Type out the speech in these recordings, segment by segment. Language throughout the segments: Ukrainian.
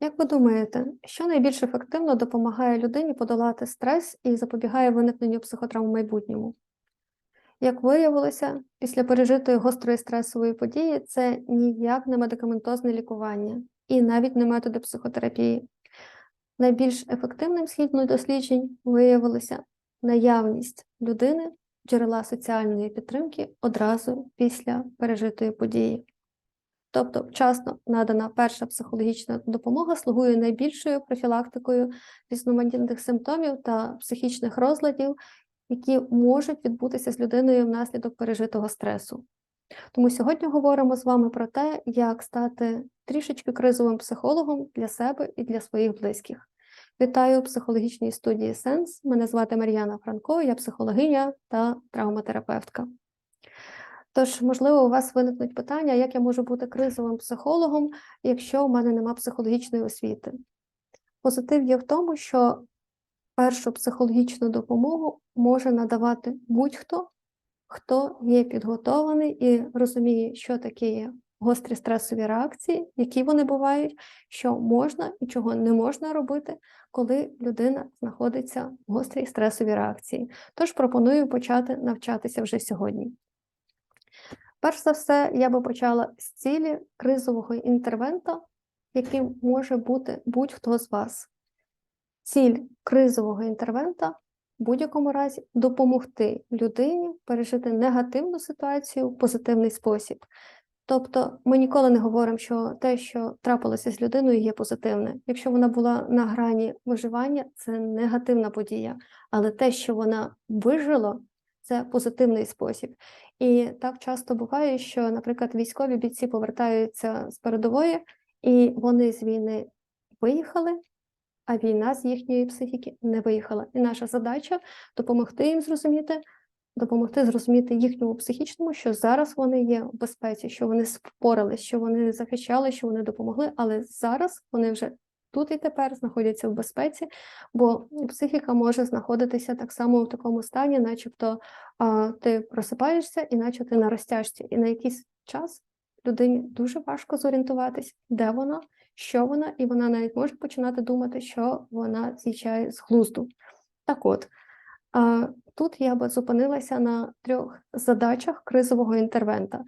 Як ви думаєте, що найбільш ефективно допомагає людині подолати стрес і запобігає виникненню психотравм в майбутньому? Як виявилося, після пережитої гострої стресової події це ніяк не медикаментозне лікування і навіть не методи психотерапії. Найбільш ефективним згідно досліджень виявилося наявність людини джерела соціальної підтримки одразу після пережитої події. Тобто вчасно надана перша психологічна допомога слугує найбільшою профілактикою різноманітних симптомів та психічних розладів, які можуть відбутися з людиною внаслідок пережитого стресу. Тому сьогодні говоримо з вами про те, як стати трішечки кризовим психологом для себе і для своїх близьких. Вітаю психологічній студії Сенс. Мене звати Мар'яна Франко, я психологиня та травматерапевтка. Тож, можливо, у вас виникнуть питання, як я можу бути кризовим психологом, якщо в мене нема психологічної освіти. Позитив є в тому, що першу психологічну допомогу може надавати будь-хто, хто є підготовлений і розуміє, що таке є гострі стресові реакції, які вони бувають, що можна і чого не можна робити, коли людина знаходиться в гострій стресовій реакції. Тож пропоную почати навчатися вже сьогодні. Перш за все, я би почала з цілі кризового інтервента, яким може бути будь-хто з вас. Ціль кризового інтервента в будь-якому разі допомогти людині пережити негативну ситуацію в позитивний спосіб. Тобто ми ніколи не говоримо, що те, що трапилося з людиною, є позитивне. Якщо вона була на грані виживання, це негативна подія. Але те, що вона вижила, це позитивний спосіб. І так часто буває, що, наприклад, військові бійці повертаються з передової, і вони з війни виїхали, а війна з їхньої психіки не виїхала. І наша задача допомогти їм зрозуміти, допомогти зрозуміти їхньому психічному, що зараз вони є в безпеці, що вони впорались, що вони захищали, що вони допомогли, але зараз вони вже тут і тепер знаходяться в безпеці, бо психіка може знаходитися так само в такому стані, начебто а, ти просипаєшся, і наче ти на розтяжці, і на якийсь час людині дуже важко зорієнтуватись, де вона, що вона, і вона навіть може починати думати, що вона з'їжджає з глузду. Так от, тут я би зупинилася на трьох задачах кризового інтервента.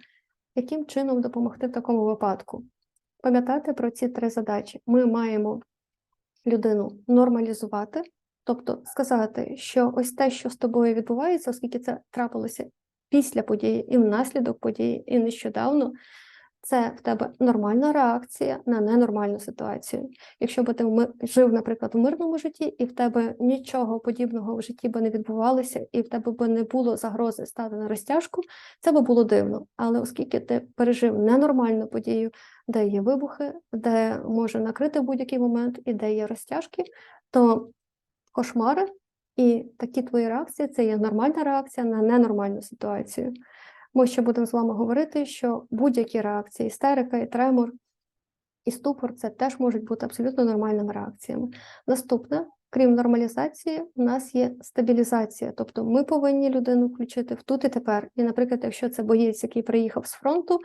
Яким чином допомогти в такому випадку? Пам'ятати про ці три задачі. Ми маємо людину нормалізувати, тобто сказати, що ось те, що з тобою відбувається, оскільки це трапилося після події і внаслідок події, і нещодавно, це в тебе нормальна реакція на ненормальну ситуацію. Якщо би ти жив, наприклад, в мирному житті, і в тебе нічого подібного в житті би не відбувалося, і в тебе би не було загрози стати на розтяжку, це би було дивно. Але оскільки ти пережив ненормальну подію, де є вибухи, де може накрити будь-який момент і де є розтяжки, то кошмари і такі твої реакції це є нормальна реакція на ненормальну ситуацію. Ми ще будемо з вами говорити, що будь-які реакції, істерика, і тремор, і ступор це теж можуть бути абсолютно нормальними реакціями. Наступне, крім нормалізації, у нас є стабілізація, тобто ми повинні людину включити в тут і тепер. І, наприклад, якщо це боєць, який приїхав з фронту,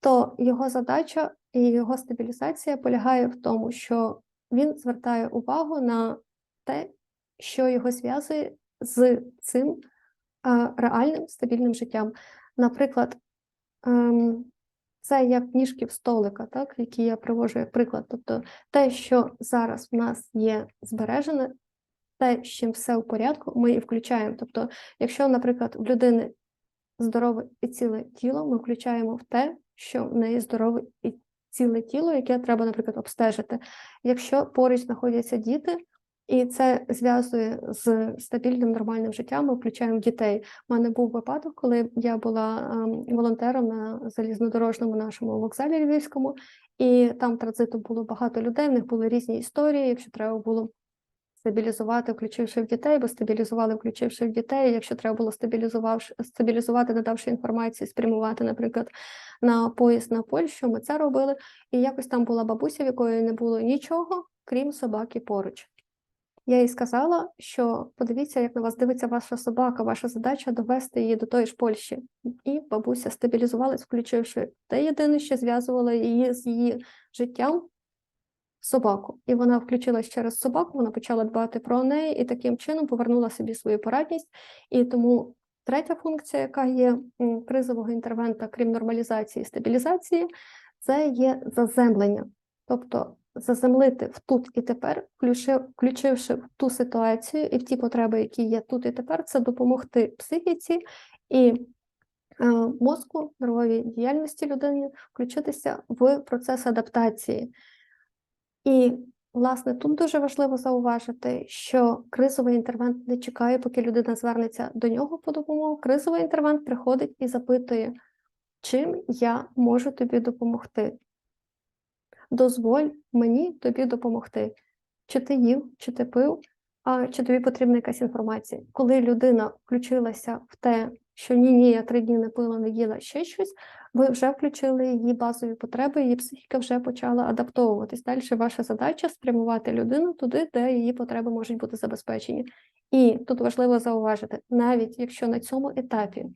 то його задача і його стабілізація полягає в тому, що він звертає увагу на те, що його зв'язує з цим реальним стабільним життям. Наприклад, ем, це як ніжки в столика, так, які я привожу як приклад. Тобто те, що зараз в нас є збережене, те, з чим все в порядку, ми і включаємо. Тобто, якщо, наприклад, в людини здорове і ціле тіло, ми включаємо в те, що в неї здорове і ціле тіло, яке треба, наприклад, обстежити. Якщо поруч знаходяться діти, і це зв'язує з стабільним нормальним життям. Ми включаємо дітей. У мене був випадок, коли я була ем, волонтером на залізнодорожному нашому вокзалі Львівському, і там транзиту було багато людей. В них були різні історії. Якщо треба було стабілізувати, включивши в дітей, бо стабілізували, включивши в дітей. Якщо треба було стабілізувавши стабілізувати, надавши інформацію, спрямувати, наприклад, на поїзд на Польщу, ми це робили. І якось там була бабуся, в якої не було нічого, крім собаки поруч. Я їй сказала, що подивіться, як на вас дивиться ваша собака, ваша задача довести її до тої ж Польщі. І бабуся стабілізувалась, включивши те єдине, що зв'язувало її з її життям, собаку. І вона включилась через собаку, вона почала дбати про неї і таким чином повернула собі свою порадність. І тому третя функція, яка є кризового інтервента, крім нормалізації і стабілізації, це є заземлення. Тобто заземлити в тут і тепер, включивши в ту ситуацію і в ті потреби, які є тут і тепер, це допомогти психіці і е, мозку, нервовій діяльності людини включитися в процес адаптації. І, власне, тут дуже важливо зауважити, що кризовий інтервент не чекає, поки людина звернеться до нього по допомогу. Кризовий інтервент приходить і запитує, чим я можу тобі допомогти. Дозволь мені тобі допомогти. Чи ти їв, чи ти пив, а чи тобі потрібна якась інформація. Коли людина включилася в те, що ні, ні, я три дні не пила, не їла ще щось, ви вже включили її базові потреби, її психіка вже почала адаптовуватись. Далі ваша задача спрямувати людину туди, де її потреби можуть бути забезпечені. І тут важливо зауважити, навіть якщо на цьому етапі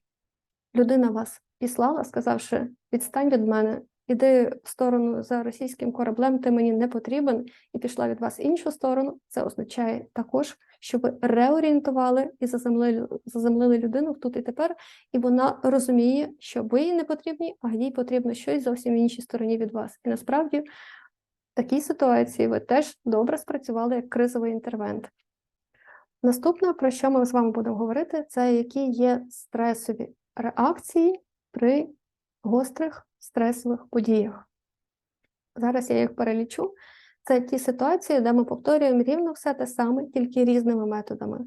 людина вас післала, сказавши, відстань від мене, іди в сторону за російським кораблем, ти мені не потрібен, і пішла від вас іншу сторону, це означає також, що ви реорієнтували і заземлили, заземлили людину тут і тепер, і вона розуміє, що ви їй не потрібні, а їй потрібно щось зовсім в іншій стороні від вас. І насправді в такій ситуації ви теж добре спрацювали як кризовий інтервент. Наступне, про що ми з вами будемо говорити, це які є стресові реакції при гострих стресових подіях. Зараз я їх перелічу. Це ті ситуації, де ми повторюємо рівно все те саме, тільки різними методами.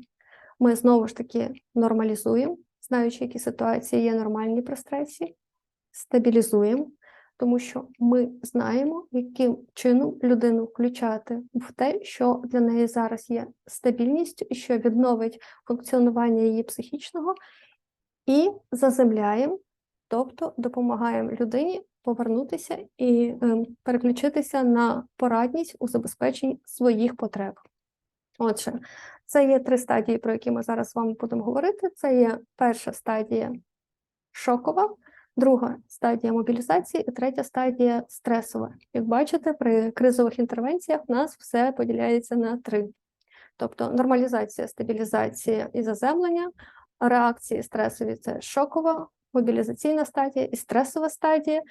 Ми знову ж таки нормалізуємо, знаючи, які ситуації є нормальні при стресі, стабілізуємо, тому що ми знаємо, яким чином людину включати в те, що для неї зараз є стабільність, і що відновить функціонування її психічного, і заземляємо, тобто допомагаємо людині повернутися і ем, переключитися на порадність у забезпеченні своїх потреб. Отже, це є три стадії, про які ми зараз з вами будемо говорити. Це є перша стадія шокова, друга стадія мобілізації і третя стадія стресова. Як бачите, при кризових інтервенціях у нас все поділяється на три. Тобто нормалізація, стабілізація і заземлення, реакції стресові це шокова, мобілізаційна стадія і стресова стадія.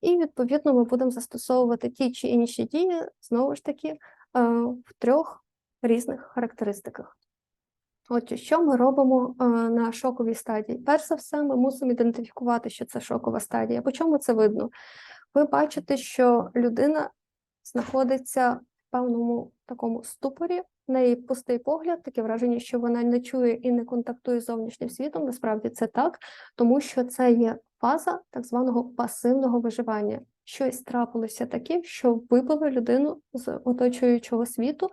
І, відповідно, ми будемо застосовувати ті чи інші дії, знову ж таки, е, в трьох різних характеристиках. Отже, що ми робимо е, на шоковій стадії? Перш за все, ми мусимо ідентифікувати, що це шокова стадія. По чому це видно? Ви бачите, що людина знаходиться певному такому ступорі, в неї пустий погляд, таке враження, що вона не чує і не контактує з зовнішнім світом. Насправді це так, тому що це є фаза так званого пасивного виживання. Щось трапилося таке, що вибило людину з оточуючого світу,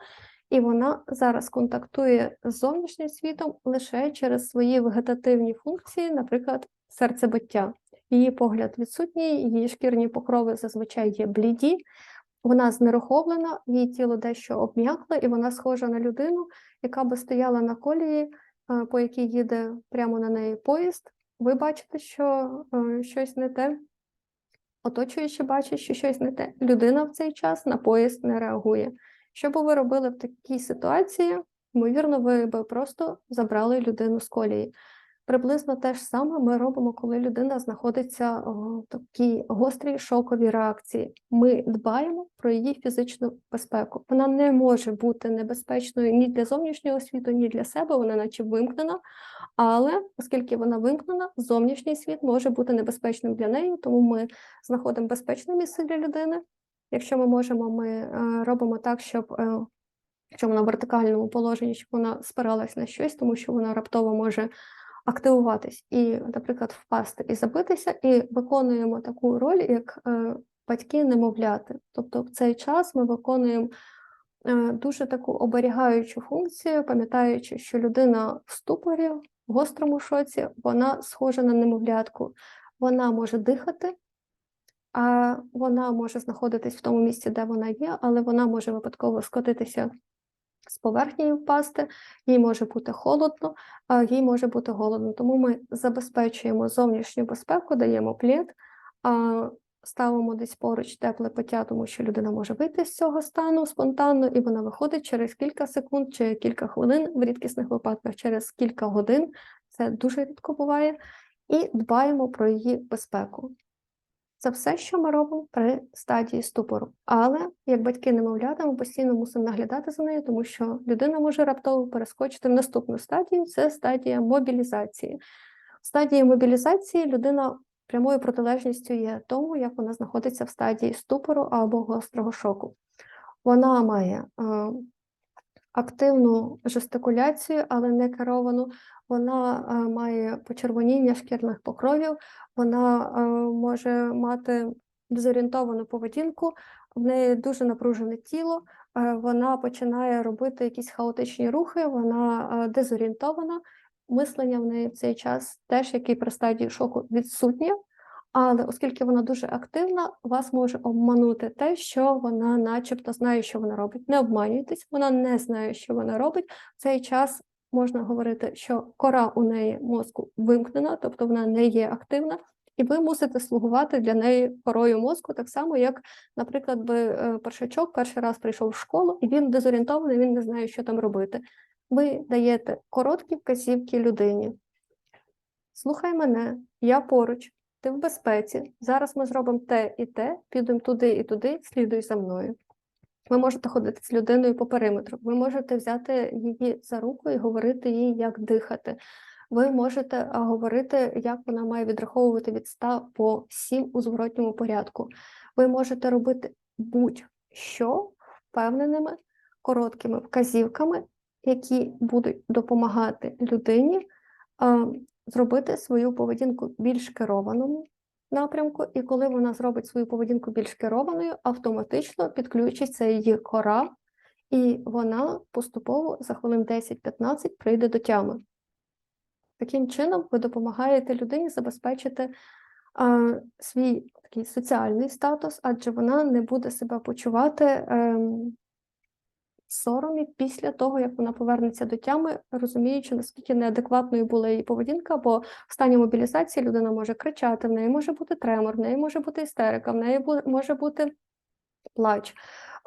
і вона зараз контактує з зовнішнім світом лише через свої вегетативні функції, наприклад, серцебиття. Її погляд відсутній, її шкірні покрови зазвичай є бліді, вона знеруховлена, її тіло дещо обм'якле, і вона схожа на людину, яка би стояла на колії, е, по якій їде прямо на неї поїзд. Ви бачите, що е, щось не те, оточуючи бачать, що щось не те. Людина в цей час на поїзд не реагує. Що би ви робили в такій ситуації? Ймовірно, ви би просто забрали людину з колії. Приблизно те ж саме ми робимо, коли людина знаходиться в такій гострій шоковій реакції. Ми дбаємо про її фізичну безпеку. Вона не може бути небезпечною ні для зовнішнього світу, ні для себе, вона наче вимкнена. Але оскільки вона вимкнена, зовнішній світ може бути небезпечним для неї, тому ми знаходимо безпечне місце для людини. Якщо ми можемо, ми е, робимо так, щоб е, якщо вона в вертикальному положенні, щоб вона спиралась на щось, тому що вона раптово може активуватись і, наприклад, впасти і забитися, і виконуємо таку роль, як е, батьки немовляти. Тобто в цей час ми виконуємо е, дуже таку оберігаючу функцію, пам'ятаючи, що людина в ступорі, в гострому шоці, вона схожа на немовлятку, вона може дихати. А вона може знаходитись в тому місці, де вона є, але вона може випадково скотитися з поверхні впасти, їй може бути холодно, їй може бути голодно. Тому ми забезпечуємо зовнішню безпеку, даємо плід, ставимо десь поруч тепле пиття, тому що людина може вийти з цього стану спонтанно, і вона виходить через кілька секунд чи кілька хвилин, в рідкісних випадках через кілька годин. Це дуже рідко буває. І дбаємо про її безпеку. Це все, що ми робимо при стадії ступору. Але як батьки немовлята, ми постійно мусимо наглядати за нею, тому що людина може раптово перескочити в наступну стадію це стадія мобілізації. В стадії мобілізації людина прямою протилежністю є тому, як вона знаходиться в стадії ступору або гострого шоку. Вона має е, активну жестикуляцію, але не керовану. Вона е, має почервоніння шкірних покровів, вона е, може мати дезорієнтовану поведінку, в неї дуже напружене тіло, е, вона починає робити якісь хаотичні рухи, вона дезорієнтована. Мислення в неї в цей час теж, як і при стадії шоку, відсутнє. Але оскільки вона дуже активна, вас може обманути те, що вона, начебто, знає, що вона робить. Не обманюйтесь, вона не знає, що вона робить. В цей час можна говорити, що кора у неї мозку вимкнена, тобто вона не є активна, і ви мусите слугувати для неї корою мозку, так само, як, наприклад, би е, першачок перший раз прийшов в школу, і він дезорієнтований, він не знає, що там робити. Ви даєте короткі вказівки людині. Слухай мене, я поруч, ти в безпеці. Зараз ми зробимо те і те, підемо туди і туди, слідуй за мною. Ви можете ходити з людиною по периметру, ви можете взяти її за руку і говорити їй, як дихати. Ви можете говорити, як вона має відраховувати від 100 по 7 у зворотньому порядку. Ви можете робити будь-що впевненими, короткими вказівками, які будуть допомагати людині зробити свою поведінку більш керованому, напрямку, і коли вона зробить свою поведінку більш керованою, автоматично підключиться її кора, і вона поступово за хвилин 10-15 прийде до тями. Таким чином, ви допомагаєте людині забезпечити а, свій такий соціальний статус, адже вона не буде себе почувати ем, соромі після того, як вона повернеться до тями, розуміючи, наскільки неадекватною була її поведінка, бо в стані мобілізації людина може кричати, в неї може бути тремор, в неї може бути істерика, в неї може бути плач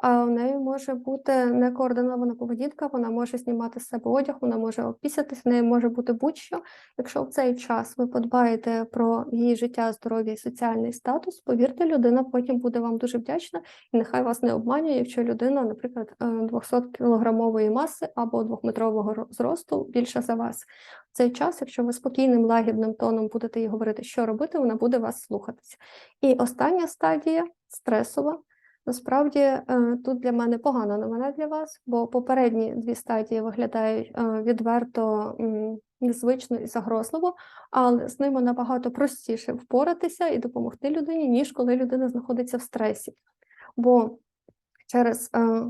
а в неї може бути некоординована поведінка, вона може знімати з себе одяг, вона може опісятись, в неї може бути будь-що. Якщо в цей час ви подбаєте про її життя, здоров'я і соціальний статус, повірте, людина потім буде вам дуже вдячна, і нехай вас не обманює, якщо людина, наприклад, 200 е, кілограмової маси або двохметрового зросту більше за вас. В цей час, якщо ви спокійним лагідним тоном будете їй говорити, що робити, вона буде вас слухатися. І остання стадія стресова. Насправді е, тут для мене погана новина для вас, бо попередні дві стадії виглядають е, відверто незвично і загрозливо, але з ними набагато простіше впоратися і допомогти людині, ніж коли людина знаходиться в стресі. Бо через е,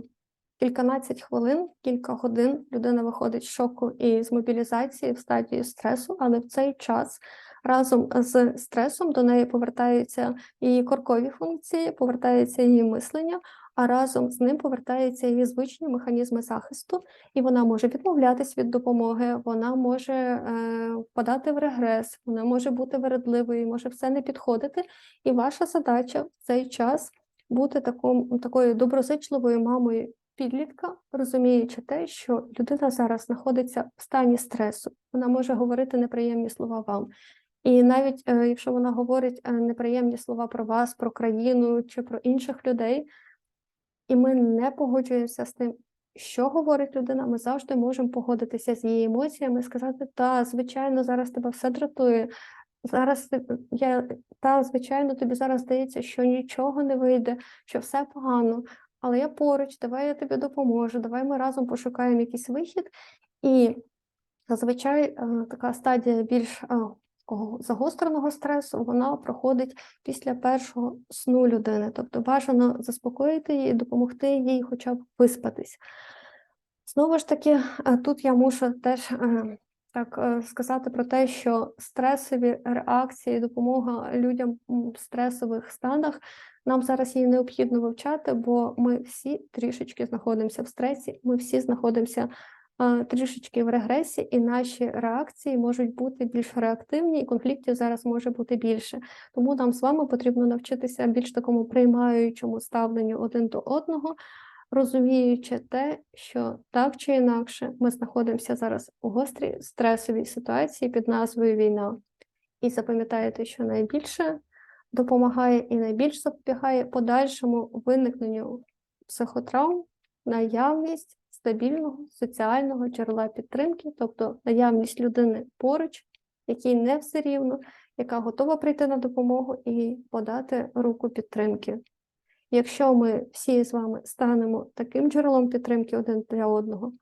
кільканадцять хвилин, кілька годин людина виходить з шоку і з мобілізації в стадії стресу, але в цей час разом з стресом до неї повертаються її коркові функції, повертається її мислення, а разом з ним повертаються її звичні механізми захисту, і вона може відмовлятись від допомоги, вона може е, впадати в регрес, вона може бути вередливою, може все не підходити. І ваша задача в цей час бути таком, такою доброзичливою мамою. Підлітка, розуміючи те, що людина зараз знаходиться в стані стресу, вона може говорити неприємні слова вам. І навіть е, якщо вона говорить е, неприємні слова про вас, про країну чи про інших людей, і ми не погоджуємося з тим, що говорить людина, ми завжди можемо погодитися з її емоціями сказати, та, звичайно, зараз тебе все дратує. Зараз я та, звичайно, тобі зараз здається, що нічого не вийде, що все погано, але я поруч, давай я тобі допоможу, давай ми разом пошукаємо якийсь вихід. І зазвичай е, така стадія більш загостреного стресу вона проходить після першого сну людини, тобто бажано заспокоїти її, допомогти їй хоча б виспатись. Знову ж таки, е, тут я мушу теж е, так е, сказати про те, що стресові реакції, допомога людям в стресових станах, нам зараз її необхідно вивчати, бо ми всі трішечки знаходимося в стресі, ми всі знаходимося а, трішечки в регресі, і наші реакції можуть бути більш реактивні, і конфліктів зараз може бути більше. Тому нам з вами потрібно навчитися більш такому приймаючому ставленню один до одного, розуміючи те, що так чи інакше ми знаходимося зараз у гострій стресовій ситуації під назвою війна. І запам'ятайте, що найбільше допомагає і найбільш запобігає подальшому виникненню психотравм, наявність стабільного соціального джерела підтримки, тобто наявність людини поруч, якій не все рівно, яка готова прийти на допомогу і подати руку підтримки. Якщо ми всі з вами станемо таким джерелом підтримки один для одного,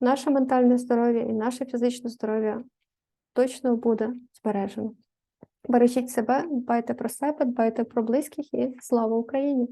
наше ментальне здоров'я і наше фізичне здоров'я точно буде збережено. Бережіть себе, дбайте про себе, дбайте про близьких і слава Україні!